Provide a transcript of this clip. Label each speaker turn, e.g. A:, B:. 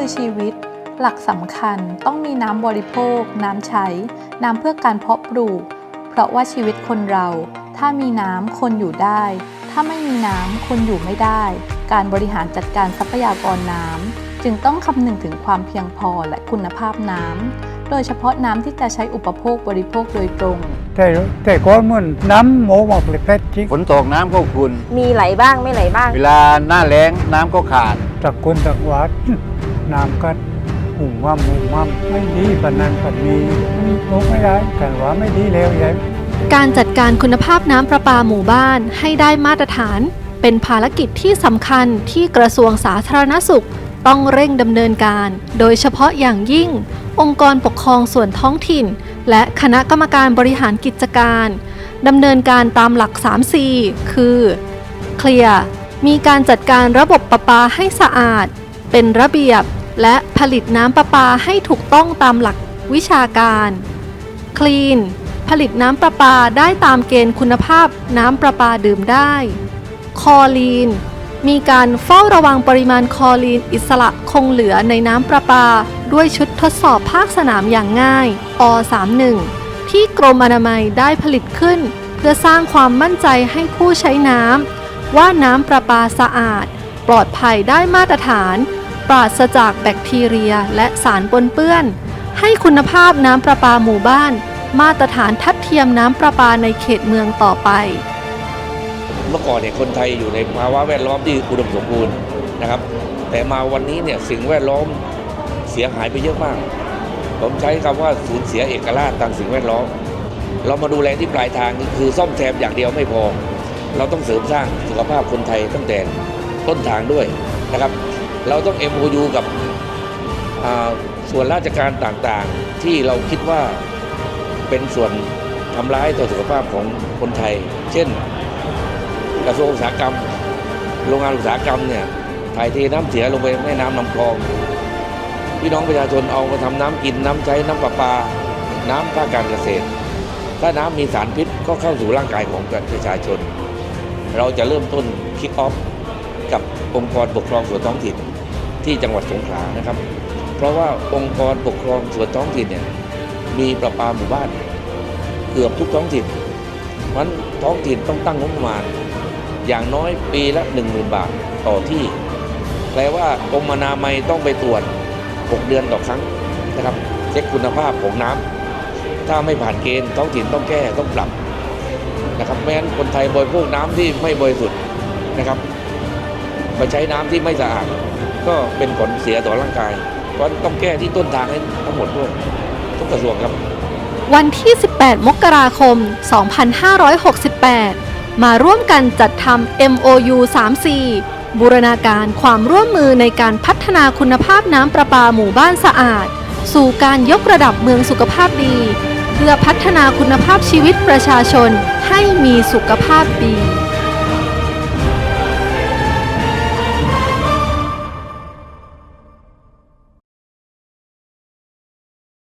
A: คือชีวิต หลักสำคัญต้องมีน้ำบริโภค น้ำใช้ น้ำเพื่อการเพาะปลูก เพราะว่าชีวิตคนเรา ถ้ามีน้ำคนอยู่ได้ ถ้าไม่มีน้ำคนอยู่ไม่ได้ การบริหารจัดการทรัพยากรน้ำจึงต้องคำนึงถึงความเพียงพอและคุณภาพน้ำโดยเฉพาะน้ำที่จะใช้อุปโภคบริโภคโดยตรง
B: แต่แต่ก่อนมันน้ำหมูหมอกเลยเพชรจิก
C: ฝนตกน้ำก็ขุ่น
D: มีไหลบ้างไม่ไหลบ้าง
C: เวลาหน้าแล้งน้ำก็ขาด
B: ตะกุนตะวัด น้ำก็หุ่มว่ำหุ่มว่ำไม่ดีปานนันปันนี้ลงไม่ได้กันว่าไม่ดีแล้วยัย
E: การจัดการคุณภาพน้ำประปาหมู่บ้านให้ได้มาตรฐาน เป็นภารกิจที่สำคัญที่กระทรวงสาธารณสุข ต้องเร่งดำเนินการ โดยเฉพาะอย่างยิ่ง องค์กรปกครองส่วนท้องถิ่น และคณะกรรมการบริหารกิจการดำเนินการตามหลัก 3C คือเคลียร์มีการจัดการระบบประปาให้สะอาด เป็นระเบียบ และผลิตน้ำประปาให้ถูกต้องตามหลักวิชาการคลีนผลิตน้ำประปาได้ตามเกณฑ์คุณภาพน้ำประปาดื่มได้คอลีนมีการเฝ้าระวังปริมาณคอลีนอิสระคงเหลือในน้ำประปา ด้วยชุดทดสอบภาคสนามอย่างง่าย อ 31 ที่กรมอนามัยได้ผลิตขึ้น เพื่อสร้างความมั่นใจให้ผู้ใช้น้ำว่าน้ำประปาสะอาด ปลอดภัยได้มาตรฐาน ปราศจากแบคทีเรียและสารปนเปื้อน ให้คุณภาพน้ำประปาหมู่บ้าน มาตรฐานทัดเทียมน้ำประปาในเขตเมืองต่อไป
F: เมื่อก่อนเนี่ยคนไทยอยู่ในภาวะแวดล้อมที่อุดมสมบูรณ์นะครับ แต่มาวันนี้เนี่ยสิ่งแวดล้อมเสียหายไปเยอะมาก ผมใช้คำว่าสูญเสียเอกราชทางสิ่งแวดล้อม เรามาดูแลที่ปลายทางคือซ่อมแซมอย่างเดียวไม่พอ เราต้องเสริมสร้างสุขภาพคนไทยตั้งแต่ต้นทางด้วยนะครับ เราต้อง MOU กับส่วนราชการต่างๆ ที่เราคิดว่าเป็นส่วนทำร้ายต่อสุขภาพของคนไทย เช่น กระทรวงอุตสาหกรรม โรงงานอุตสาหกรรมเนี่ยถ่ายเทน้ำเสียลงไปแม่น้ำลำคลอง พี่น้องประชาชนเอามาทำน้ำกินน้ำใช้น้ำประปา น้ำภาคการเกษตร ถ้าน้ำมีสารพิษก็เข้าสู่ร่างกายของประชาชน เราจะเริ่มต้นคิกออฟ กับองค์กรปกครองส่วนท้องถิ่นที่จังหวัดสงขลานะครับ เพราะว่าองค์กรปกครองส่วนท้องถิ่นเนี่ยมีประปาหมู่บ้านเกือบทุกท้องถิ่นเพราะนั้นท้องถิ่นต้องตั้งงบประมาณ อย่างน้อยปีละ 1 0,000 บาทต่อที่ แปลว่ากรมนามัยต้องไปตรวจ 6 เดือนต่อครั้งนะครับ เช็คคุณภาพของน้ำถ้าไม่ผ่านเกณฑ์ท้องถิ่นต้องแก้ต้องปรับนะครับไม่งั้นคนไทยบริโภคน้ำที่ไม่บริสุทธิ์นะครับ มาใช้น้ำที่ไม่สะอาดก็เป็นผลเสียต่อร่างกาย เพราะต้องแก้ที่ต้นทางให้ทั้งหมดด้วยทุกกระทรวงครับ
E: วันที่ 18 มกราคม 2568 มาร่วมกันจัดทำ MOU 3 4บูรณาการความร่วมมือในการพัฒนาคุณภาพน้ำประปาหมู่บ้านสะอาด สู่การยกระดับเมืองสุขภาพดี เพื่อพัฒนาคุณภาพชีวิตประชาชนให้มีสุขภาพดี